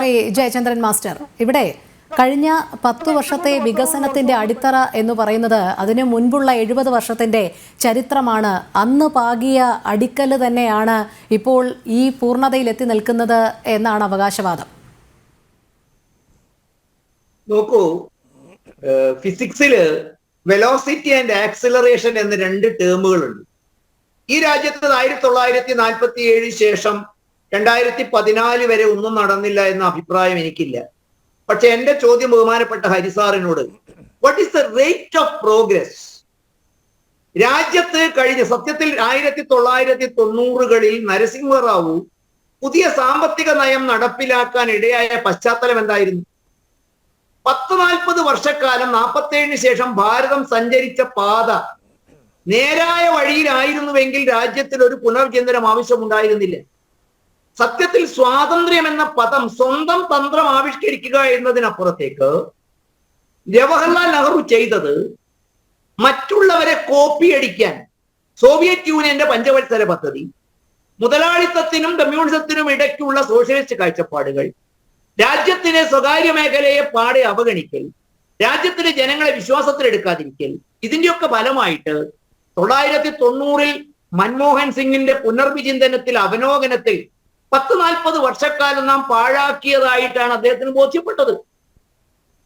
Shri Jayachandran master ഇവിടെ കഴിഞ്ഞ പത്ത് വർഷത്തെ വികസനത്തിന്റെ അടിത്തറ എന്ന് പറയുന്നത് അതിനു മുൻപുള്ള എഴുപത് വർഷത്തിന്റെ ചരിത്രമാണ്. അന്ന് പാകിയ അടിക്കൽ തന്നെയാണ് ഇപ്പോൾ ഈ പൂർണതയിലെത്തി നിൽക്കുന്നത് എന്നാണ് അവകാശവാദം. നോക്കൂ ഫിസിക്സിൽ വെലോസിറ്റി ആൻഡ് ആക്സിലറേഷൻ എന്ന രണ്ട് ടേമുകളുണ്ട് ഈ രാജ്യത്ത് ആയിരത്തി തൊള്ളായിരത്തി നാൽപ്പത്തി ഏഴ് ശേഷം രണ്ടായിരത്തി പതിനാല് വരെ ഒന്നും നടന്നില്ല എന്ന അഭിപ്രായം എനിക്കില്ല. പക്ഷെ എന്റെ ചോദ്യം ബഹുമാനപ്പെട്ട ഹരിസാറിനോട് what is the rate of progress രാജ്യത്ത് കഴിഞ്ഞ സത്യത്തിൽ ആയിരത്തി തൊള്ളായിരത്തി തൊണ്ണൂറുകളിൽ നരസിംഹറാവു പുതിയ സാമ്പത്തിക നയം നടപ്പിലാക്കാൻ ഇടയായ പശ്ചാത്തലം എന്തായിരുന്നു? പത്ത് നാൽപ്പത് വർഷക്കാലം നാൽപ്പത്തേഴിന് ശേഷം ഭാരതം സഞ്ചരിച്ച പാത നേരായ വഴിയിലായിരുന്നുവെങ്കിൽ രാജ്യത്തിൽ ഒരു പുനർചിന്തനം ആവശ്യമുണ്ടായിരുന്നില്ല. സത്യത്തിൽ സ്വാതന്ത്ര്യം എന്ന പദം സ്വന്തം തന്ത്രം ആവിഷ്കരിക്കുക എന്നതിനപ്പുറത്തേക്ക് ജവഹർലാൽ നെഹ്റു ചെയ്തത് മറ്റുള്ളവരെ കോപ്പി അടിക്കാൻ സോവിയറ്റ് യൂണിയന്റെ പഞ്ചവത്സര പദ്ധതി മുതലാളിത്തത്തിനും കമ്മ്യൂണിസത്തിനും ഇടയ്ക്കുള്ള സോഷ്യലിസ്റ്റ് കാഴ്ചപ്പാടുകൾ രാജ്യത്തിലെ സ്വകാര്യ മേഖലയെ പാടെ അവഗണിക്കൽ രാജ്യത്തിലെ ജനങ്ങളെ വിശ്വാസത്തിലെടുക്കാതിരിക്കൽ ഇതിന്റെയൊക്കെ ഫലമായിട്ട് തൊള്ളായിരത്തി തൊണ്ണൂറിൽ മൻമോഹൻ സിംഗിന്റെ പുനർവിചിന്തനത്തിൽ അവലോകനത്തിൽ പത്ത് നാൽപ്പത് വർഷക്കാലം നാം പാഴാക്കിയതായിട്ടാണ് അദ്ദേഹത്തിന് ബോധ്യപ്പെട്ടത്.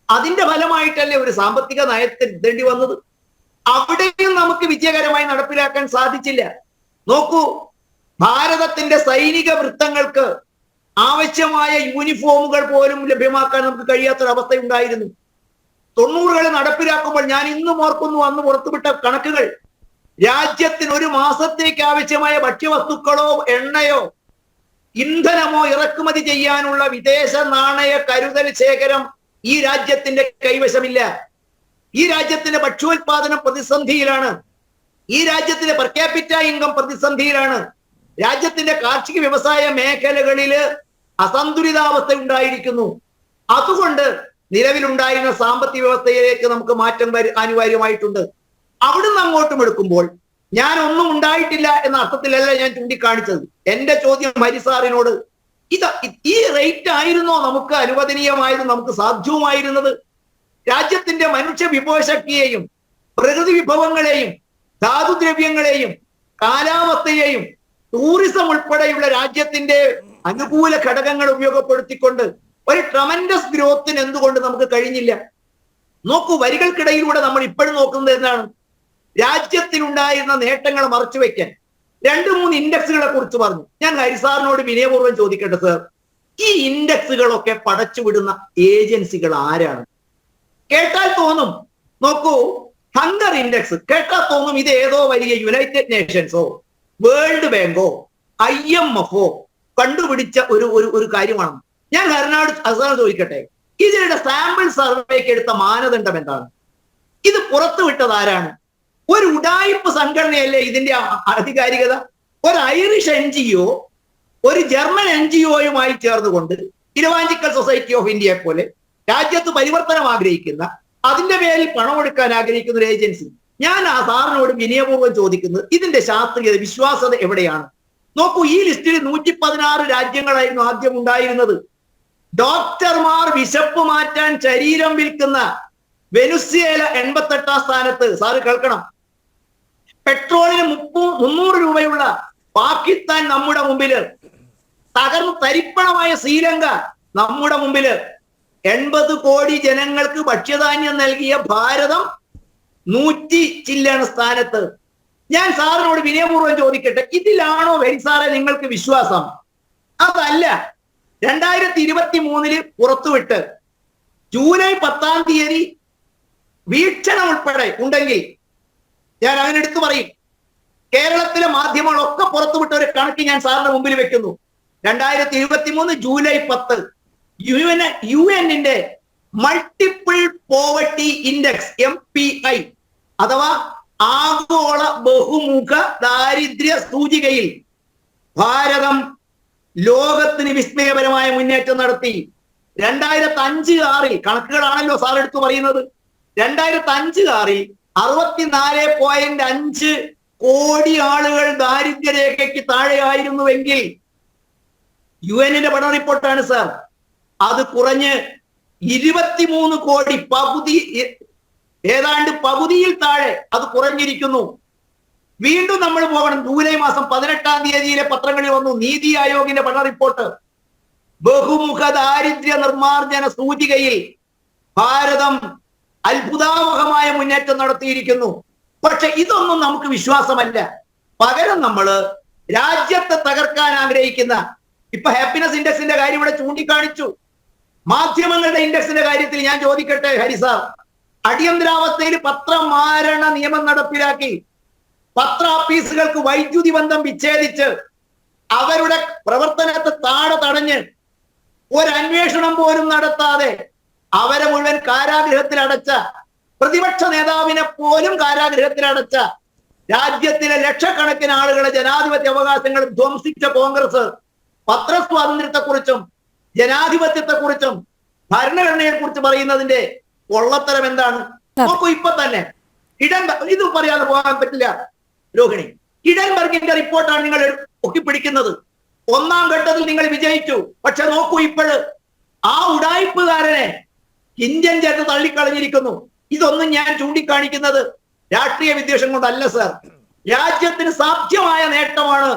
അതിന്റെ ഫലമായിട്ടല്ലേ ഒരു സാമ്പത്തിക നയത്തിൽ എത്തേണ്ടി വന്നത്? അവിടെയും നമുക്ക് വിജയകരമായി നടപ്പിലാക്കാൻ സാധിച്ചില്ല. നോക്കൂ ഭാരതത്തിന്റെ സൈനിക വൃത്തങ്ങൾക്ക് ആവശ്യമായ യൂണിഫോമുകൾ പോലും ലഭ്യമാക്കാൻ നമുക്ക് കഴിയാത്തൊരവസ്ഥ ഉണ്ടായിരുന്നു തൊണ്ണൂറുകൾ നടപ്പിലാക്കുമ്പോൾ ഞാൻ ഇന്നും ഓർക്കുന്നു അന്ന് പുറത്തുവിട്ട കണക്കുകൾ. രാജ്യത്തിന് ഒരു മാസത്തേക്ക് ആവശ്യമായ ഭക്ഷ്യവസ്തുക്കളോ എണ്ണയോ ഇന്ധനമോ ഇറക്കുമതി ചെയ്യാനുള്ള വിദേശ നാണയ കരുതൽ ശേഖരം ഈ രാജ്യത്തിന്റെ കൈവശമില്ല. ഈ രാജ്യത്തിന്റെ ഭക്ഷ്യോൽപാദനം പ്രതിസന്ധിയിലാണ്. ഈ രാജ്യത്തിന്റെ per capita ഇൻകം പ്രതിസന്ധിയിലാണ്. രാജ്യത്തിന്റെ കാർഷിക വ്യവസായ മേഖലകളിൽ അസന്തുലിതാവസ്ഥ ഉണ്ടായിരിക്കുന്നു. അതുകൊണ്ട് നിലവിലുണ്ടായിരുന്ന സാമ്പത്തിക വ്യവസ്ഥയിലേക്ക് നമുക്ക് മാറ്റം വരു അനിവാര്യമായിട്ടുണ്ട്. അവിടുന്ന് അങ്ങോട്ടും എടുക്കുമ്പോൾ ഞാൻ ഒന്നും ഉണ്ടായിട്ടില്ല എന്ന അർത്ഥത്തിലല്ല ഞാൻ ചൂണ്ടിക്കാണിച്ചത്. എന്റെ ചോദ്യം ഹരിസാറിനോട് ഇത് ഈ റേറ്റ് ആയിരുന്നോ നമുക്ക് അനുവദനീയമായത് നമുക്ക് സാധ്യവുമായിരുന്നത്? രാജ്യത്തിന്റെ മനുഷ്യ വിഭവശക്തിയെയും പ്രകൃതി വിഭവങ്ങളെയും ധാതുദ്രവ്യങ്ങളെയും കാലാവസ്ഥയെയും ടൂറിസം ഉൾപ്പെടെയുള്ള രാജ്യത്തിന്റെ അനുകൂല ഘടകങ്ങൾ ഉപയോഗപ്പെടുത്തിക്കൊണ്ട് ഒരു ട്രമൻഡസ് ഗ്രോത്തിന് എന്തുകൊണ്ട് നമുക്ക് കഴിഞ്ഞില്ല? നോക്കൂ വരികൾക്കിടയിലൂടെ നമ്മൾ ഇപ്പോഴും നോക്കുന്നത് എന്താണ്? രാജ്യത്തിനുണ്ടായിരുന്ന നേട്ടങ്ങൾ മറച്ചു വെക്കാൻ രണ്ട് മൂന്ന് ഇൻഡെക്സുകളെ കുറിച്ച് പറഞ്ഞു. ഞാൻ ഹരിസാറിനോട് വിനയപൂർവം ചോദിക്കട്ടെ സർ ഈ ഇൻഡെക്സുകളൊക്കെ പടച്ചുവിടുന്ന ഏജൻസികൾ ആരാണ്? കേട്ടാൽ തോന്നും. നോക്കൂ ഹങ്കർ ഇൻഡെക്സ്. കേട്ടാൽ തോന്നും ഇത് ഏതോ വലിയ യുണൈറ്റഡ് നേഷൻസോ വേൾഡ് ബാങ്കോ ഐ എം എഫോ കണ്ടുപിടിച്ച ഒരു ഒരു ഒരു കാര്യമാണ്. ഞാൻ ഹരനാട് അസാർ ചോദിക്കട്ടെ ഇതിന്റെ സാമ്പിൾ സർവേക്ക് എടുത്ത മാനദണ്ഡം എന്താണ്? ഇത് പുറത്തുവിട്ടത് ആരാണ്? ഒരു ഉടായ്പ സംഘടനയല്ലേ ഇതിന്റെ ആധികാരികത? ഒരു ഐറിഷ് എൻ ജി ഒ ഒരു ജർമ്മൻ എൻ ജി ഒയുമായി ചേർന്നുകൊണ്ട് തിരുവാഞ്ചിക്കൽ സൊസൈറ്റി ഓഫ് ഇന്ത്യയെ പോലെ രാജ്യത്ത് പരിവർത്തനം ആഗ്രഹിക്കുന്ന അതിന്റെ പേരിൽ പണം കൊടുക്കാൻ ആഗ്രഹിക്കുന്ന ഒരു ഏജൻസി ഞാൻ ആ സാറിനോട് വിനയപൂർവം ചോദിക്കുന്നത് ഇതിന്റെ ശാസ്ത്രീയത വിശ്വാസത എവിടെയാണ്? നോക്കൂ ഈ ലിസ്റ്റിൽ നൂറ്റി പതിനാറ് രാജ്യങ്ങളായിരുന്നു ആദ്യം ഉണ്ടായിരുന്നത്. ഡോക്ടർമാർ വിശപ്പ് മാറ്റാൻ ശരീരം വിൽക്കുന്ന വെനുസ്വേല എൺപത്തെട്ടാം സ്ഥാനത്ത്. സാറ് കേൾക്കണം. പെട്രോളിന് മുപ്പൂ മുന്നൂറ് രൂപയുള്ള പാകിസ്ഥാൻ നമ്മുടെ മുമ്പിൽ. തകർന്ന് തരിപ്പണമായ ശ്രീലങ്ക നമ്മുടെ മുമ്പിൽ. എൺപത് കോടി ജനങ്ങൾക്ക് ഭക്ഷ്യധാന്യം നൽകിയ ഭാരതം നൂറ്റി ചില്ലാണ് സ്ഥാനത്ത്. ഞാൻ സാറിനോട് വിനയപൂർവം ചോദിക്കട്ടെ ഇതിലാണോ വെരി സാറെ നിങ്ങൾക്ക് വിശ്വാസം? അതല്ല. രണ്ടായിരത്തി ഇരുപത്തി മൂന്നിൽ പുറത്തുവിട്ട്. ജൂലൈ പത്താം തീയതി വീക്ഷണം ഉൾപ്പെടെ ഉണ്ടെങ്കിൽ ഞാൻ അങ്ങനെ പറയും കേരളത്തിലെ മാധ്യമങ്ങളൊക്കെ പുറത്തുവിട്ട ഒരു കണക്ക് ഞാൻ സാറിന്റെ മുമ്പിൽ വെക്കുന്നു. രണ്ടായിരത്തി ഇരുപത്തി മൂന്ന് ജൂലൈ പത്ത് യു എൻ യു എന്നിന്റെ multiple poverty index M P I അഥവാ ആഗോള ബഹുമുഖ ദാരിദ്ര്യ സൂചികയിൽ ഭാരതം ലോകത്തിന് വിസ്മയപരമായ മുന്നേറ്റം നടത്തി. രണ്ടായിരത്തി അഞ്ച് ആറിൽ കണക്കുകളാണല്ലോ സാർ എടുത്തു പറയുന്നത്. രണ്ടായിരത്തി അഞ്ച് ആറിൽ അറുപത്തിനാല് പോയിന്റ് അഞ്ച് കോടി ആളുകൾ ദാരിദ്ര്യരേഖയ്ക്ക് താഴെയായിരുന്നുവെങ്കിൽ യു എന്നിന്റെ പഠന റിപ്പോർട്ടാണ് സാർ. അത് കുറഞ്ഞ് ഇരുപത്തിമൂന്ന് കോടി പകുതി ഏതാണ്ട് പകുതിയിൽ താഴെ അത് കുറഞ്ഞിരിക്കുന്നു. വീണ്ടും നമ്മൾ പോകണം. ജൂലൈ മാസം പതിനെട്ടാം തീയതിയിലെ പത്രങ്ങളിൽ വന്നു നീതി ആയോഗിന്റെ പഠന റിപ്പോർട്ട്. ബഹുമുഖ ദാരിദ്ര്യ നിർമ്മാർജന സൂചികയിൽ ഭാരതം അത്ഭുതാവഹമായ മുന്നേറ്റം നടത്തിയിരിക്കുന്നു. പക്ഷെ ഇതൊന്നും നമുക്ക് വിശ്വാസമല്ല. പകരം നമ്മൾ രാജ്യത്തെ തകർക്കാൻ ആഗ്രഹിക്കുന്ന ഇപ്പൊ ഹാപ്പിനെസ് ഇൻഡെക്സിന്റെ കാര്യം ഇവിടെ ചൂണ്ടിക്കാണിച്ചു. മാധ്യമങ്ങളുടെ ഇൻഡെക്സിന്റെ കാര്യത്തിൽ ഞാൻ ചോദിക്കട്ടെ ഹരി സാർ? അടിയന്തരാവസ്ഥയിൽ പത്രമാരണ നിയമം നടപ്പിലാക്കി. പത്ര ഓഫീസുകൾക്ക് വൈദ്യുതി ബന്ധം വിച്ഛേദിച്ച് അവരുടെ പ്രവർത്തനത്തെ താഴെ തടഞ്ഞ് ഒരു അന്വേഷണം പോലും നടത്താതെ അവരെ മുഴുവൻ കാരാഗ്രഹത്തിൽ അടച്ച പ്രതിപക്ഷ നേതാവിനെ പോലും കാരാഗ്രഹത്തിൽ അടച്ച രാജ്യത്തിലെ ലക്ഷക്കണക്കിന് ആളുകളെ ജനാധിപത്യ അവകാശങ്ങൾ ധ്വംസിച്ച കോൺഗ്രസ് പത്രസ്വാതന്ത്ര്യത്തെക്കുറിച്ചും ജനാധിപത്യത്തെക്കുറിച്ചും ഭരണഘടനയെ കുറിച്ച് പറയുന്നതിന്റെ കൊള്ളത്തരം എന്താണ്? നോക്കൂ ഇപ്പൊ തന്നെ ഇടം ഇത് പറയാതെ പോകാൻ പറ്റില്ല രോഹിണി. ഇടൻബർഗിന്റെ റിപ്പോർട്ടാണ് നിങ്ങൾ ഒക്കിപ്പിടിക്കുന്നത്. ഒന്നാം ഘട്ടത്തിൽ നിങ്ങൾ വിജയിച്ചു. പക്ഷെ നോക്കൂ ഇപ്പോഴ് ആ ഉടായ്പുകാരനെ ഇന്ത്യൻ ജനത തള്ളിക്കളഞ്ഞിരിക്കുന്നു. ഇതൊന്നും ഞാൻ ചൂണ്ടിക്കാണിക്കുന്നത് രാഷ്ട്രീയ വിദ്വേഷം കൊണ്ടല്ല സർ രാജ്യത്തിന് സാധ്യമായ നേട്ടമാണ്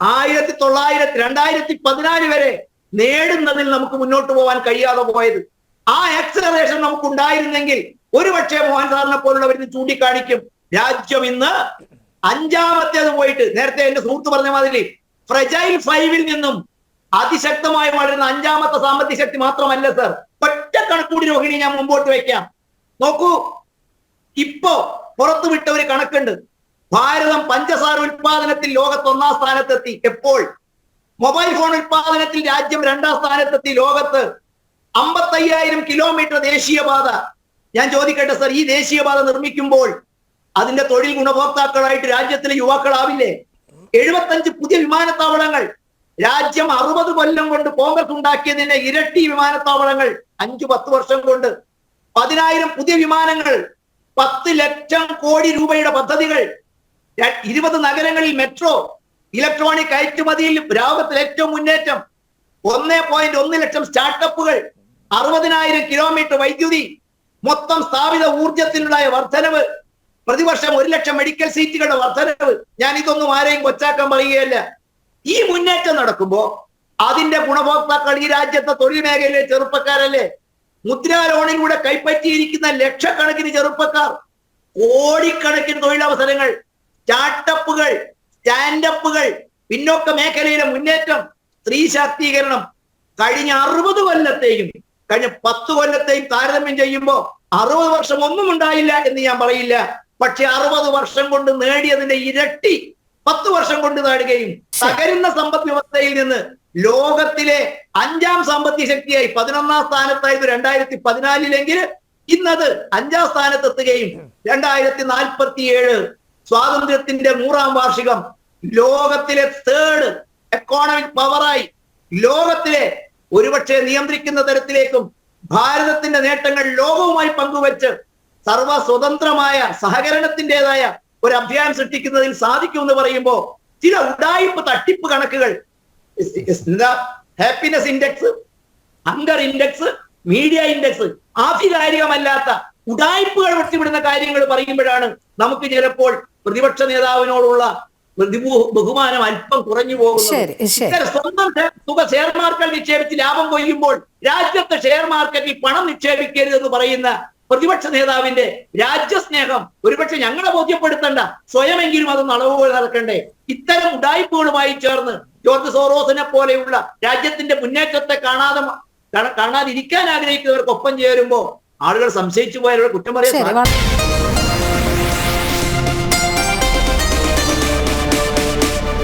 ആയിരത്തി തൊള്ളായിരത്തി രണ്ടായിരത്തി പതിനാല് വരെ നേടുന്നതിൽ നമുക്ക് മുന്നോട്ട് പോകാൻ കഴിയാതെ പോയത്. ആ എക്സലറേഷൻ നമുക്ക് ഉണ്ടായിരുന്നെങ്കിൽ ഒരുപക്ഷെ മോഹൻ സാറിനെ പോലുള്ളവർ ഇത് ചൂണ്ടിക്കാണിക്കും. രാജ്യം ഇന്ന് അഞ്ചാമത്തേത് പോയിട്ട് നേരത്തെ എന്റെ സുഹൃത്ത് പറഞ്ഞ മാതിരി ഫ്രജൈൽ ഫൈവിൽ നിന്നും അതിശക്തമായി വളരുന്ന അഞ്ചാമത്തെ സാമ്പത്തിക ശക്തി മാത്രമല്ല സർ കണക്കൂടി രോഹിണി ഞാൻ മുമ്പോട്ട് വെക്കാം. നോക്കൂ ഇപ്പോ പുറത്തുവിട്ട ഒരു കണക്കുണ്ട്. ഭാരതം പഞ്ചസാര ഉൽപാദനത്തിൽ ലോകത്ത് ഒന്നാം സ്ഥാനത്തെത്തി. എപ്പോൾ? മൊബൈൽ ഫോൺ ഉൽപാദനത്തിൽ രാജ്യം രണ്ടാം സ്ഥാനത്തെത്തി. ലോകത്ത് അമ്പത്തയ്യായിരം കിലോമീറ്റർ ദേശീയപാത. ഞാൻ ചോദിക്കട്ടെ സർ ഈ ദേശീയപാത നിർമ്മിക്കുമ്പോൾ അതിന്റെ തൊഴിൽ ഗുണഭോക്താക്കളായിട്ട് രാജ്യത്തിലെ യുവാക്കളാവില്ലേ? എഴുപത്തഞ്ച് പുതിയ വിമാനത്താവളങ്ങൾ രാജ്യം അറുപത് കൊല്ലം കൊണ്ട് കോൺഗ്രസ് ഉണ്ടാക്കിയതിന്റെ ഇരട്ടി വിമാനത്താവളങ്ങൾ അഞ്ചു പത്ത് വർഷം കൊണ്ട്. പതിനായിരം പുതിയ വിമാനങ്ങൾ പത്ത് ലക്ഷം കോടി രൂപയുടെ പദ്ധതികൾ ഇരുപത് നഗരങ്ങളിൽ മെട്രോ ഇലക്ട്രോണിക് കയറ്റുമതിയിൽ ലോകത്തിൽ ഏറ്റവും മുന്നേറ്റം ഒന്നേ പോയിന്റ് ഒന്ന് ലക്ഷം സ്റ്റാർട്ടപ്പുകൾ അറുപതിനായിരം കിലോമീറ്റർ വൈദ്യുതി മൊത്തം സ്ഥാപിത ഊർജത്തിനുണ്ടായ വർധനവ് പ്രതിവർഷം ഒരു ലക്ഷം മെഡിക്കൽ സീറ്റുകളുടെ വർധനവ്. ഞാൻ ഇതൊന്നും ആരെയും കൊച്ചാക്കാൻ പറയുകയല്ല. ഈ മുന്നേറ്റം നടക്കുമ്പോ അതിന്റെ ഗുണഭോക്താക്കൾ ഈ രാജ്യത്തെ തൊഴിൽ മേഖലയിലെ ചെറുപ്പക്കാരല്ലേ? മുദ്രാ ലോണിലൂടെ കൈപ്പറ്റിയിരിക്കുന്ന ലക്ഷക്കണക്കിന് ചെറുപ്പക്കാർ കോടിക്കണക്കിന് തൊഴിലവസരങ്ങൾ സ്റ്റാർട്ടപ്പുകൾ സ്റ്റാൻഡപ്പുകൾ പിന്നോക്ക മേഖലയിലെ മുന്നേറ്റം സ്ത്രീ ശാക്തീകരണം കഴിഞ്ഞ അറുപത് കൊല്ലത്തെയും കഴിഞ്ഞ പത്ത് കൊല്ലത്തെയും താരതമ്യം ചെയ്യുമ്പോൾ അറുപത് വർഷം ഒന്നും ഉണ്ടായില്ല എന്ന് ഞാൻ പറയില്ല. പക്ഷെ അറുപത് വർഷം കൊണ്ട് നേടിയതിന്റെ ഇരട്ടി പത്ത് വർഷം കൊണ്ട് നേടുകയും തകരുന്ന സമ്പദ് വ്യവസ്ഥയിൽ നിന്ന് ലോകത്തിലെ അഞ്ചാം സാമ്പത്തിക ശക്തിയായി പതിനൊന്നാം സ്ഥാനത്തായത് രണ്ടായിരത്തി പതിനാലിലെങ്കിൽ ഇന്നത് അഞ്ചാം സ്ഥാനത്തെത്തുകയും രണ്ടായിരത്തി നാൽപ്പത്തിയേഴ് സ്വാതന്ത്ര്യത്തിന്റെ നൂറാം വാർഷികം ലോകത്തിലെ തേർഡ് എക്കോണമിക് പവറായി ലോകത്തിലെ ഒരുപക്ഷെ നിയന്ത്രിക്കുന്ന തരത്തിലേക്കും ഭാരതത്തിന്റെ നേട്ടങ്ങൾ ലോകവുമായി പങ്കുവച്ച് സർവ സ്വതന്ത്രമായ സഹകരണത്തിന്റെതായ ഒരു അധ്യായം സൃഷ്ടിക്കുന്നതിൽ സാധിക്കും എന്ന് പറയുമ്പോൾ ചില ഉടായ്പ തട്ടിപ്പ് കണക്കുകൾ. എന്താ happiness index hunger index media index ആധികാരികമല്ലാത്ത ഉടായ്പകൾ വെട്ടിവിടുന്ന കാര്യങ്ങൾ പറയുമ്പോഴാണ് നമുക്ക് ചിലപ്പോൾ പ്രതിപക്ഷ നേതാവിനോടുള്ള ബഹുമാനം അല്പം കുറഞ്ഞു പോകുന്നത്. സ്വന്തം തുക ഷെയർ മാർക്കറ്റ് നിക്ഷേപിച്ച് ലാഭം കൊയ്യുമ്പോൾ രാജ്യത്തെ ഷെയർ മാർക്കറ്റിൽ പണം നിക്ഷേപിക്കരുതെന്ന് പറയുന്ന പ്രതിപക്ഷ നേതാവിന്റെ രാജ്യസ്നേഹം ഒരുപക്ഷെ ഞങ്ങളെ ബോധ്യപ്പെടുത്തണ്ട. സ്വയമെങ്കിലും അത് പോലെ നടക്കണ്ടേ. ഇത്തരം ഉടായ്പകളുമായി ചേർന്ന് ജോർജ് സോറോസിനെ പോലെയുള്ള രാജ്യത്തിന്റെ മുന്നേറ്റത്തെ കാണാതെ കാണാതിരിക്കാൻ ആഗ്രഹിക്കുന്നവർക്കൊപ്പം ചേരുമ്പോ ആളുകൾ സംശയിച്ചു പോയാലുള്ള കുറ്റം പറയാൻ